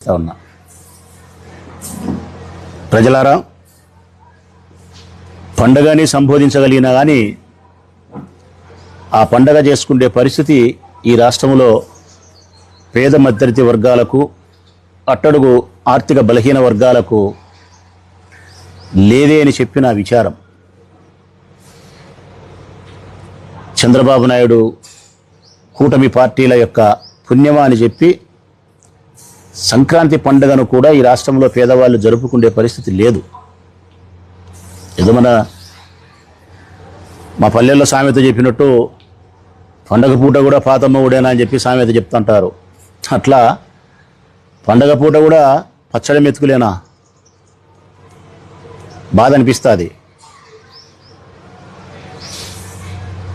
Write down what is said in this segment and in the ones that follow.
చేస్తా ఉన్నా. ప్రజలారా పండగని సంబోధించగలిగినా కానీ ఆ పండగ చేసుకునే పరిస్థితి ఈ రాష్ట్రంలో పేద మధ్యతరగతి వర్గాలకు అట్టడుగు ఆర్థిక బలహీన వర్గాలకు లేదే అని చెప్పిన విచారం. చంద్రబాబు నాయుడు కూటమి పార్టీల యొక్క పుణ్యమా అని చెప్పి సంక్రాంతి పండుగను కూడా ఈ రాష్ట్రంలో పేదవాళ్ళు జరుపుకునే పరిస్థితి లేదు. ఏదో మన మా పల్లెల్లో సామెత చెప్పినట్టు పండగ పూట కూడా పాతమ్మ ఊడేనా అని చెప్పి సామెత చెప్తుంటారు. అట్లా పండగ పూట కూడా పచ్చడి మెతుకులేనా? బాధ అనిపిస్తుంది.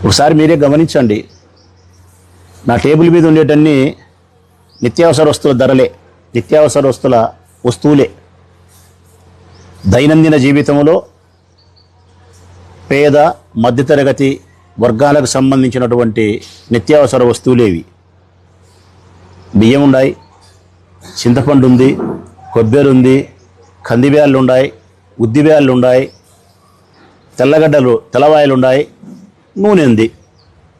ఒకసారి మీరే గమనించండి. నా టేబుల్ మీద ఉండేటన్ని నిత్యావసర వస్తువుల ధరలే. నిత్యావసర వస్తుల వస్తువులే. దైనందిన జీవితంలో పేద మధ్యతరగతి వర్గాలకు సంబంధించినటువంటి నిత్యావసర వస్తువులేవి. బియ్యం ఉన్నాయి చింతపండు ఉంది కొబ్బరి ఉంది కందిబ్యాళ్ళు ఉన్నాయి ఉద్దిబ్యాళ్ళు ఉన్నాయి తెల్లగడ్డలు తెల్లవాయలు ఉన్నాయి నూనె ఉంది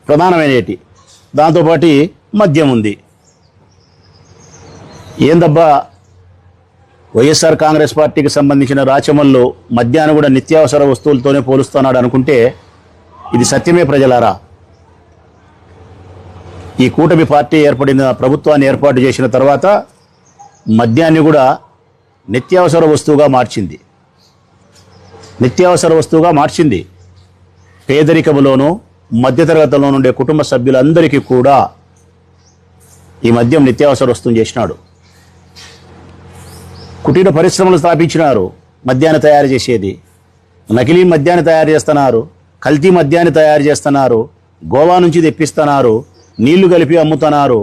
ప్రధానమైనటి. దాంతోపాటు మద్యం ఉంది ఏందబ్బా? వైఎస్ఆర్ కాంగ్రెస్ పార్టీకి సంబంధించిన రాచమల్లు మధ్యాహ్నం కూడా నిత్యావసర వస్తువులతోనే పోలుస్తున్నాడు అనుకుంటే ఇది సత్యమే ప్రజలారా? ఈ కూటమి పార్టీ ఏర్పడిన ప్రభుత్వాన్ని ఏర్పాటు చేసిన తర్వాత మద్యాన్ని కూడా నిత్యావసర వస్తువుగా మార్చింది. నిత్యావసర వస్తువుగా మార్చింది. పేదరికములోనూ మధ్యతరగతిలో ఉండే కుటుంబ సభ్యులందరికీ కూడా ఈ మద్యం నిత్యావసర వస్తువు చేసినాడు. కుటీర పరిశ్రమలు స్థాపించినారు మద్యాన్ని తయారు చేసేది. నకిలీ మద్యాన్ని తయారు చేస్తున్నారు కల్తీ మద్యాన్ని తయారు చేస్తున్నారు గోవా నుంచి తెప్పిస్తున్నారు నీళ్ళు కలిపి అమ్ముతున్నారు.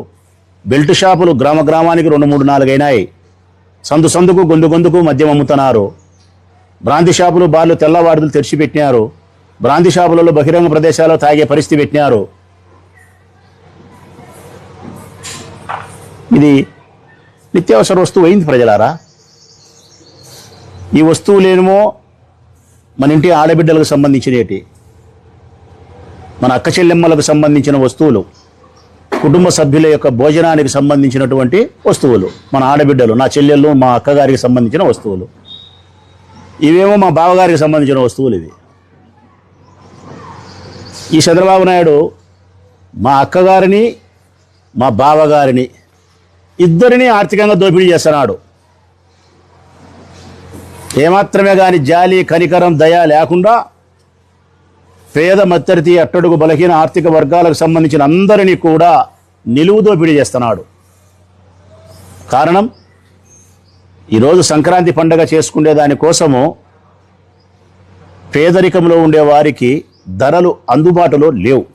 బెల్ట్ షాపులు గ్రామ గ్రామానికి రెండు మూడు నాలుగు అయినాయి సందు సందుకు గొంతు గొంతుకు మద్యం అమ్ముతున్నారు. బ్రాంతి షాపులు బార్లు తెల్లవారులు తెరిచిపెట్టినారు. బ్రాంతి షాపులలో బహిరంగ ప్రదేశాల్లో తాగే పరిస్థితి పెట్టినారు. ఇది నిత్యావసర వస్తువు అయింది ప్రజలారా? ఈ వస్తువులేమో మన ఇంటి ఆడబిడ్డలకు సంబంధించినవి మన అక్క చెల్లెమ్మలకు సంబంధించిన వస్తువులు కుటుంబ సభ్యుల యొక్క భోజనానికి సంబంధించినటువంటి వస్తువులు మన ఆడబిడ్డలు నా చెల్లెళ్ళు మా అక్కగారికి సంబంధించిన వస్తువులు. ఇవేమో మా బావగారికి సంబంధించిన వస్తువులు ఇవి. ఈ చంద్రబాబు నాయుడు మా అక్కగారిని మా బావగారిని ఇద్దరిని ఆర్థికంగా దోపిడీ చేస్తున్నాడు. ఏమాత్రమే కానీ జాలి కనికరం దయ లేకుండా పేద మత్తరితి అట్టడుగు బలహీన ఆర్థిక వర్గాలకు సంబంధించిన అందరినీ కూడా నిలువు దోపిడీ చేస్తున్నాడు. కారణం ఈరోజు సంక్రాంతి పండగ చేసుకునే దానికోసము పేదరికంలో ఉండే వారికి ధరలు అందుబాటులో లేవు.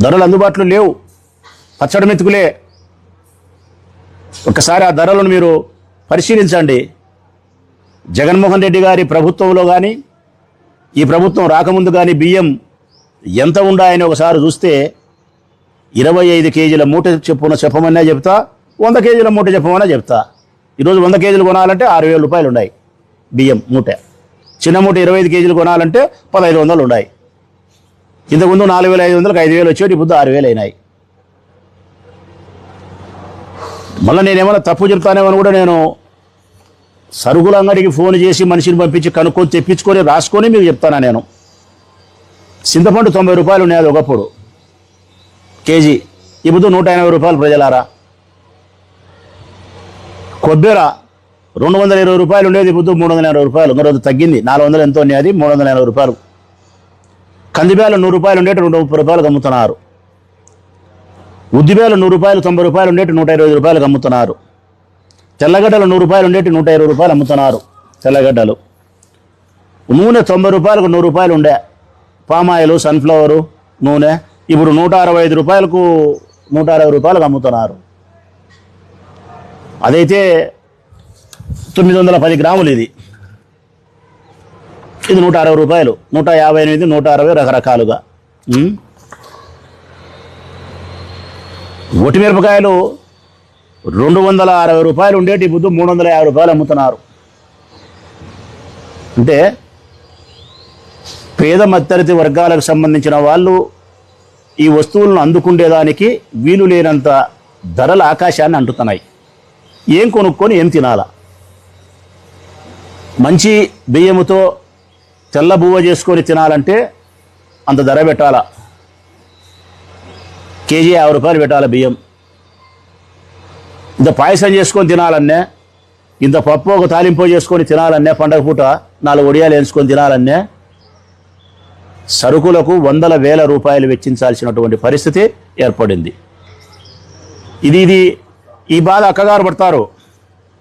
ధరలు అందుబాటులో లేవు. పచ్చడి మెతుకులే. ఒకసారి ఆ ధరలను మీరు పరిశీలించండి. జగన్మోహన్ రెడ్డి గారి ప్రభుత్వంలో కానీ ఈ ప్రభుత్వం రాకముందు కానీ బియ్యం ఎంత ఉండాయని ఒకసారి చూస్తే ఇరవై ఐదు కేజీల మూట చెప్పున చెప్పమన్నా చెప్తా వంద కేజీల మూట చెప్పమన్నా చెప్తా. ఈరోజు వంద కేజీలు కొనాలంటే ఆరు వేల రూపాయలు ఉన్నాయి బియ్యం మూట. చిన్న మూట ఇరవై ఐదు కేజీలు కొనాలంటే పదహైదు వందలు ఉన్నాయి. ఇంతకుముందు నాలుగు వేల ఐదు వందలకు ఐదు వేలు వచ్చేవి ఇప్పుడు ఆరు వేలు అయినాయి. మళ్ళీ నేనేమైనా తప్పు చెప్తానేమని కూడా నేను సరుకుల అంగడికి ఫోన్ చేసి మనిషిని పంపించి కనుక్కొని తెప్పించుకొని రాసుకొని మీకు చెప్తానా నేను? చింతపండు తొంభై రూపాయలు ఉన్నాయి అది ఒకప్పుడు. కేజీ. ఇప్పుడు నూట ఎనభై రూపాయలు ప్రజలారా? కొబ్బెర రెండు వందల ఇరవై రూపాయలు ఉండేది ఇప్పుడు మూడు వందల ఎనభై రూపాయలు. ఇంకో రోజు తగ్గింది. నాలుగు వందలు ఎంతో అది మూడు వందల ఎనభై రూపాయలు. కందిబేలు నూరు రూపాయలు ఉండేటి రెండు ముప్పై రూపాయలకు అమ్ముతున్నారు ఉద్దిబేలు నూరు రూపాయలు తొంభై రూపాయలు ఉండేటి నూట ఇరవై రూపాయలు రూపాయలకు అమ్ముతున్నారు తెల్లగడ్డలు నూరు రూపాయలు ఉండేటి నూట ఇరవై రూపాయలు అమ్ముతున్నారు తెల్లగడ్డలు. నూనె తొంభై రూపాయలకు నూరు రూపాయలు ఉండే. పామాయిల్ సన్ఫ్లవరు నూనె. ఇప్పుడు నూట అరవై ఐదు రూపాయలకు నూట అరవై రూపాయలకు అమ్ముతున్నారు. అదైతే తొమ్మిది వందల పది గ్రాములు ఇది. ఇది నూట అరవై రూపాయలు. నూట యాభై ఎనిమిది నూట అరవై రకరకాలుగా. ఉమ్. ఒట్టి మిరపకాయలు రెండు వందల అరవై రూపాయలు ఉండేటి బుద్ధు మూడు వందల యాభై రూపాయలు అమ్ముతున్నారు. అంటే పేద మధ్యతరగతి వర్గాలకు సంబంధించిన వాళ్ళు ఈ వస్తువులను అందుకుండేదానికి వీలు లేనంత ధరల ఆకాశాన్ని అంటుతున్నాయి. ఏం కొనుక్కొని ఏం తినాలా? మంచి బియ్యముతో తెల్ల బువ్వ చేసుకొని తినాలంటే అంత ధర పెట్టాలా? కేజీ యాభై రూపాయలు పెట్టాలి బియ్యం? ఇంత పాయసం చేసుకొని తినాలన్నే ఇంత పప్పు ఒక తాలింపు చేసుకొని తినాలన్నే పండగ పూట నాలుగు ఒడియాలు వేసుకొని తినాలన్నే సరుకులకు వందల వేల రూపాయలు వెచ్చించాల్సినటువంటి పరిస్థితి ఏర్పడింది. ఇది ఇది ఈ బాధ అక్కగారు పడతారు.